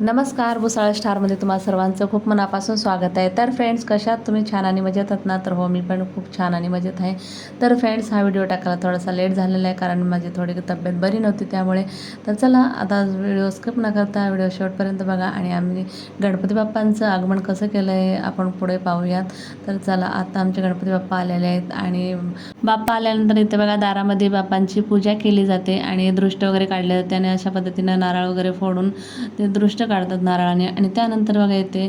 नमस्कार भुसाळ स्टारमध्ये तुम्हा सर्वांचं खूप मनापासून स्वागत आहे. तर फ्रेंड्स कशात तुम्ही छान आणि मजेत आहात ना? तर हो मी पण खूप छान आणि मजेत आहे. तर फ्रेंड्स हा व्हिडिओ टाकायला थोडासा लेट झालेला आहे कारण माझी थोडी तब्येत बरी नव्हती त्यामुळे. तर चला आता व्हिडिओ स्किप न करता व्हिडिओ शेवटपर्यंत बघा आणि आम्ही गणपती बाप्पांचं आगमन कसं केलं आहे आपण पुढे पाहूयात. तर चला आता आमचे गणपती बाप्पा आलेले आहेत आणि बाप्पा आल्यानंतर इथे बघा दारामध्ये बाप्पांची पूजा केली जाते आणि दृष्ट वगैरे काढले जाते आणि अशा पद्धतीनं नारळ वगैरे फोडून ते दृष्ट काढतात नारळाने. आणि त्यानंतर बघा इथे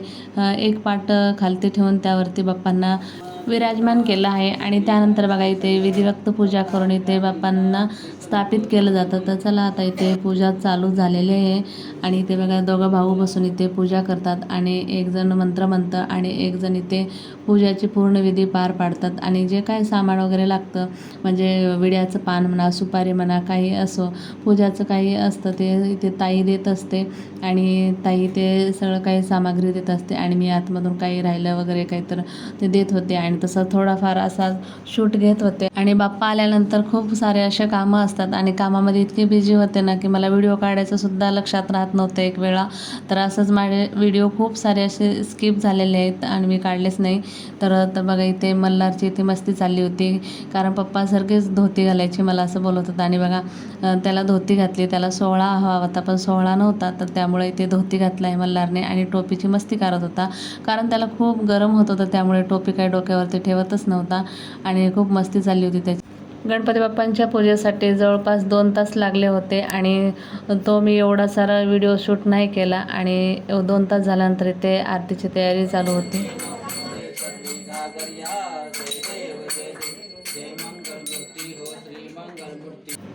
एक पाट खालती ठेवून त्यावरती बाप्पांना विराजमान केलं आहे. आणि त्यानंतर बघा इथे विधिवक्त पूजा करून इथे बाप्पांना स्थापित केलं जातं. तर चला आता इथे पूजा चालू झालेली आहे. आणि इथे बघा दोघं भाऊ बसून इथे पूजा करतात. आणि एकजण मंत्र म्हणतं आणि एकजण इथे पूजाची पूर्ण विधी पार पाडतात. आणि जे काय सामान वगैरे लागतं म्हणजे विड्याचं पान म्हणा सुपारी म्हणा काही असो पूजाचं काही असतं ते इथे ताई देत असते. आणि ताई ते सगळं काही सामग्री देत असते. आणि मी आतमधून काही राहिलं वगैरे काही तर ते देत होते. आणि तसं थोडाफार असा शूट घेत होते. आणि बाप्पा आल्यानंतर खूप सारे असे कामं असतात आणि कामामध्ये इतके बिझी होते ना की मला व्हिडिओ काढायचं सुद्धा लक्षात राहत नव्हतं एक वेळा. तर असंच माझे व्हिडिओ खूप सारे असे स्किप झालेले आहेत आणि मी काढलेच नाही. तर तर बघा इथे मल्हारची इथे मस्ती चालली होती. कारण पप्पासारखीच धोती घालायची मला असं बोलत होतं. आणि बघा त्याला धोती घातली. त्याला सोहळा हवा होता पण सोहळा नव्हता. तर त्यामुळे इथे धोती घातला आहे मल्हारने आणि टोपीची मस्ती करत होता. कारण त्याला खूप गरम होत होतं त्यामुळे टोपी काय डोक्यावरती ठेवतच नव्हता आणि खूप मस्ती चालली होती त्याची. गणपती बाप्पांच्या पूजेसाठी जवळपास दोन तास लागले होते आणि तो मी एवढा सारा व्हिडिओ शूट नाही केला आणि दोन तास झाल्यानंतर इथे आरतीची तयारी चालू होती.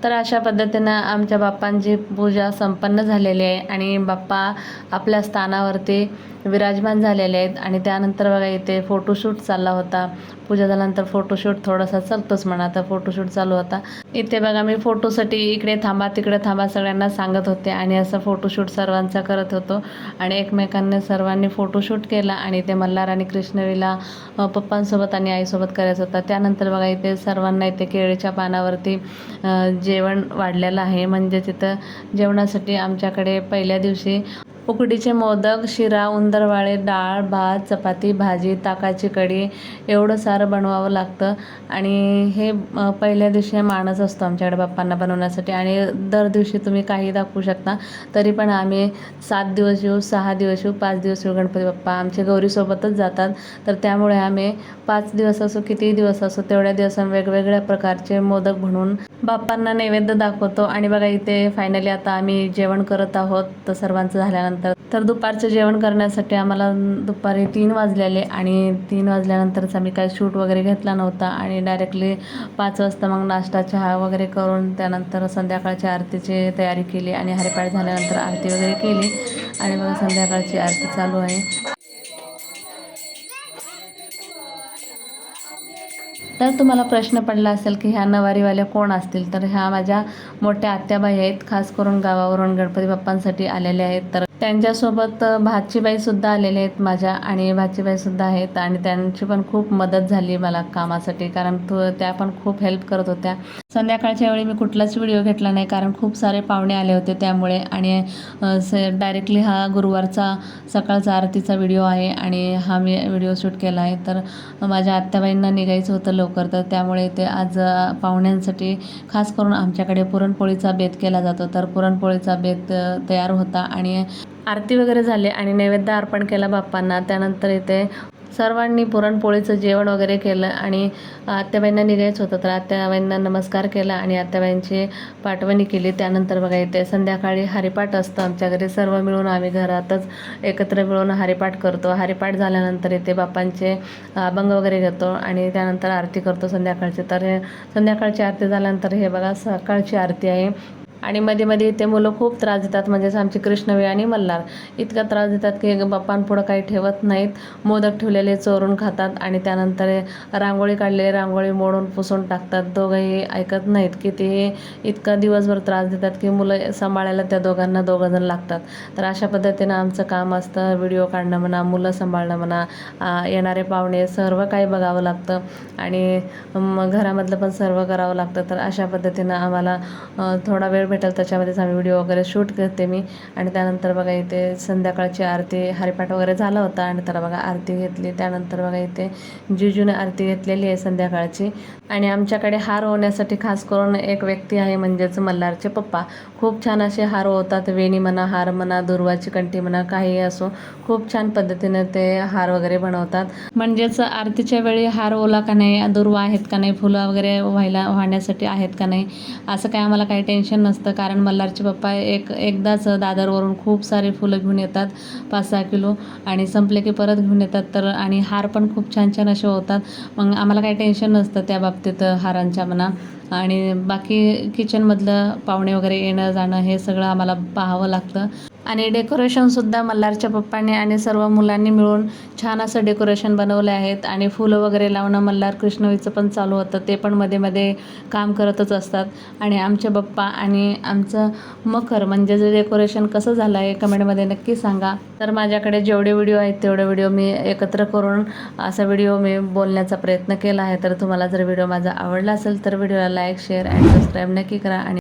तर अशा पद्धतीनं आमच्या बाप्पांची पूजा संपन्न झालेली आहे आणि बाप्पा आपल्या स्थानावरती विराजमान झालेले आहेत. आणि त्यानंतर बघा इथे फोटोशूट चालला होता. पूजा झाल्यानंतर फोटोशूट थोडासा चालतोच म्हणा. तर फोटोशूट चालू होता इथे बघा मी फोटोसाठी इकडे थांबा तिकडे थांबा सगळ्यांना सांगत होते आणि असं फोटोशूट सर्वांचा करत होतो. आणि एकमेकांनी सर्वांनी फोटोशूट केला आणि ते मल्हार आणि कृष्णवीला पप्पांसोबत आणि आईसोबत करायचं होता. त्यानंतर बघा इथे सर्वांना इथे केळीच्या पानावरती जेवण वाढलेलं आहे. म्हणजे तिथं जेवणासाठी आमच्याकडे पहिल्या दिवशी उकडीचे मोदक शिरा उंदरवाळे डाळ भात चपाती भाजी ताकाची कढी एवढं सारं बनवावं लागतं. आणि हे पहिल्या दिवशी माणस असतो आमच्याकडे बाप्पांना बनवण्यासाठी. आणि दर दिवशी तुम्ही काही दाखवू शकता. तरी पण आम्ही सात दिवस येऊ सहा दिवस येऊ पाच दिवस येऊ गणपती बाप्पा. आमच्या गौरीसोबतच जातात. तर त्यामुळे आम्ही पाच दिवस असो किती दिवस असो तेवढ्या दिवसां वेगवेगळ्या प्रकारचे मोदक बनवून बाप्पांना नैवेद्य दाखवतो. आणि बघा इथे फायनली आता आम्ही जेवण करत आहोत. तर सर्वांचं झाल्यानंतर. तर दुपारचं जेवण करण्यासाठी आम्हाला दुपारी तीन वाजलेले आणि तीन वाजल्यानंतरच आम्ही काही शूट वगैरे घेतला नव्हता. आणि डायरेक्टली पाच वाजता मग नाश्ता चहा वगैरे करून त्यानंतर संध्याकाळच्या आरतीची तयारी केली. आणि हरिपाठ झाल्यानंतर आरती वगैरे केली. आणि बघा संध्याकाळची आरती चालू आहे. तर तुम्हाला प्रश्न पडला असेल की ह्या नवारीवाल्या कोण असतील? तर ह्या माझ्या मोठ्या आत्याबाई आहेत खास करून गावावरून गणपती बाप्पांसाठी आलेल्या आहेत. तर त्यांच्यासोबत भाचीबाईसुद्धा आलेले आहेत माझ्या आणि भाचीबाईसुद्धा आहेत आणि त्यांची पण खूप मदत झाली मला कामासाठी कारण तो त्या पण खूप हेल्प करत होत्या. संध्याकाळच्या वेळी मी कुठलाच व्हिडिओ घेतला नाही कारण खूप सारे पाहुणे आले होते त्यामुळे आणि डायरेक्टली हा गुरुवारचा सकाळचा आरतीचा व्हिडिओ आहे आणि हा मी व्हिडिओ शूट केला आहे. तर माझ्या आत्याबाईंना निघायचं होतं लवकर तर त्यामुळे ते आज पाहुण्यांसाठी खास करून आमच्याकडे पुरणपोळीचा बेत केला जातो. तर पुरणपोळीचा बेत तयार होता आणि आरती वगैरे झाली आणि नैवेद्य अर्पण केला बाप्पांना. त्यानंतर इथे सर्वांनी पुरणपोळीचं जेवण वगैरे केलं आणि आत्याबाईंना निघायचं होतं तर आत्याबाईंना नमस्कार केला आणि आत्याबाईंची पाठवणी केली. त्यानंतर बघा इथे संध्याकाळी हरिपाठ असतं आमच्या घरी. सर्व मिळून आम्ही घरातच एकत्र मिळून हरिपाठ करतो. हरिपाठ झाल्यानंतर इथे बाप्पांचे अभंग वगैरे घेतो आणि त्यानंतर आरती करतो संध्याकाळची. तर हे संध्याकाळची आरती झाल्यानंतर हे बघा सकाळची आरती आहे. आणि मध्ये मध्ये ते मुलं खूप त्रास देतात म्हणजेच आमचे कृष्णवी आणि मल्हार. इतका त्रास देतात की बाप्पांपुढं काही ठेवत नाहीत. मोदक ठेवलेले चोरून खातात आणि त्यानंतर रांगोळी काढलेले रांगोळी मोडून पुसून टाकतात. दोघंही ऐकत नाहीत की ते इतका दिवसभर त्रास देतात की मुलं सांभाळायला त्या दोघांना दोघंजण लागतात. तर अशा पद्धतीनं आमचं काम असतं. व्हिडिओ काढणं म्हणा मुलं सांभाळणं म्हणा येणारे पाहुणे सर्व काही बघावं लागतं. आणि घरामधलं पण सर्व करावं लागतं. तर अशा पद्धतीनं आम्हाला थोडा वेळ भेटेल त्याच्यामध्येच आम्ही व्हिडिओ वगैरे शूट करते मी. आणि त्यानंतर बघा इथे संध्याकाळची आरती हरिपाठ वगैरे झाला होता आणि त्याला बघा आरती घेतली. त्यानंतर बघा इथे जिजूने आरती घेतलेली आहे संध्याकाळची. आणि आमच्याकडे हार होण्यासाठी खास करून एक व्यक्ती आहे म्हणजेच मल्हारचे पप्पा. खूप छान असे हार होतात वेणी म्हणा हार म्हणा दुर्वाची कंठी म्हणा काही असो. खूप छान पद्धतीने ते हार वगैरे बनवतात. म्हणजेच आरतीच्या वेळी हार ओला का नाही दुर्वा आहेत का नाही फुलं वगैरे व्हायला वाहण्यासाठी आहेत का नाही असं काय आम्हाला काही टेन्शन नसतं. कारण मल्हारचे पप्पा एक एकदाच दादरवरून खूप सारे फुलं घेऊन येतात पाच सहा किलो. आणि संपले की परत घेऊन येतात. तर आणि हार पण खूप छान छान असे होतात. मग आम्हाला काही टेन्शन नसतं त्या बाबतीत हारांच्या म्हणा. आणि बाकी किचनमधलं पाहुणे वगैरे येणं जाणं हे सगळं आम्हाला पाहावं लागतं. आणि डेकोरेशनसुद्धा मल्हारच्या पप्पाने आणि सर्व मुलांनी मिळून छान असं डेकोरेशन बनवलं आहेत. आणि फुलं वगैरे लावणं मल्हार कृष्णवीचं पण चालू होतं. ते पण मध्ये मध्ये काम करतच असतात. आणि आमचे बप्पा आणि आमचं मखर म्हणजे जे डेकोरेशन कसं झालं आहे कमेंटमध्ये नक्की सांगा. तर माझ्याकडे जेवढे व्हिडिओ आहेत तेवढे व्हिडिओ मी एकत्र करून असा व्हिडिओ मी बोलण्याचा प्रयत्न केला आहे. तर तुम्हाला जर व्हिडिओ माझा आवडला असेल तर व्हिडिओला लाईक शेअर अँड सबस्क्राईब नक्की करा. आणि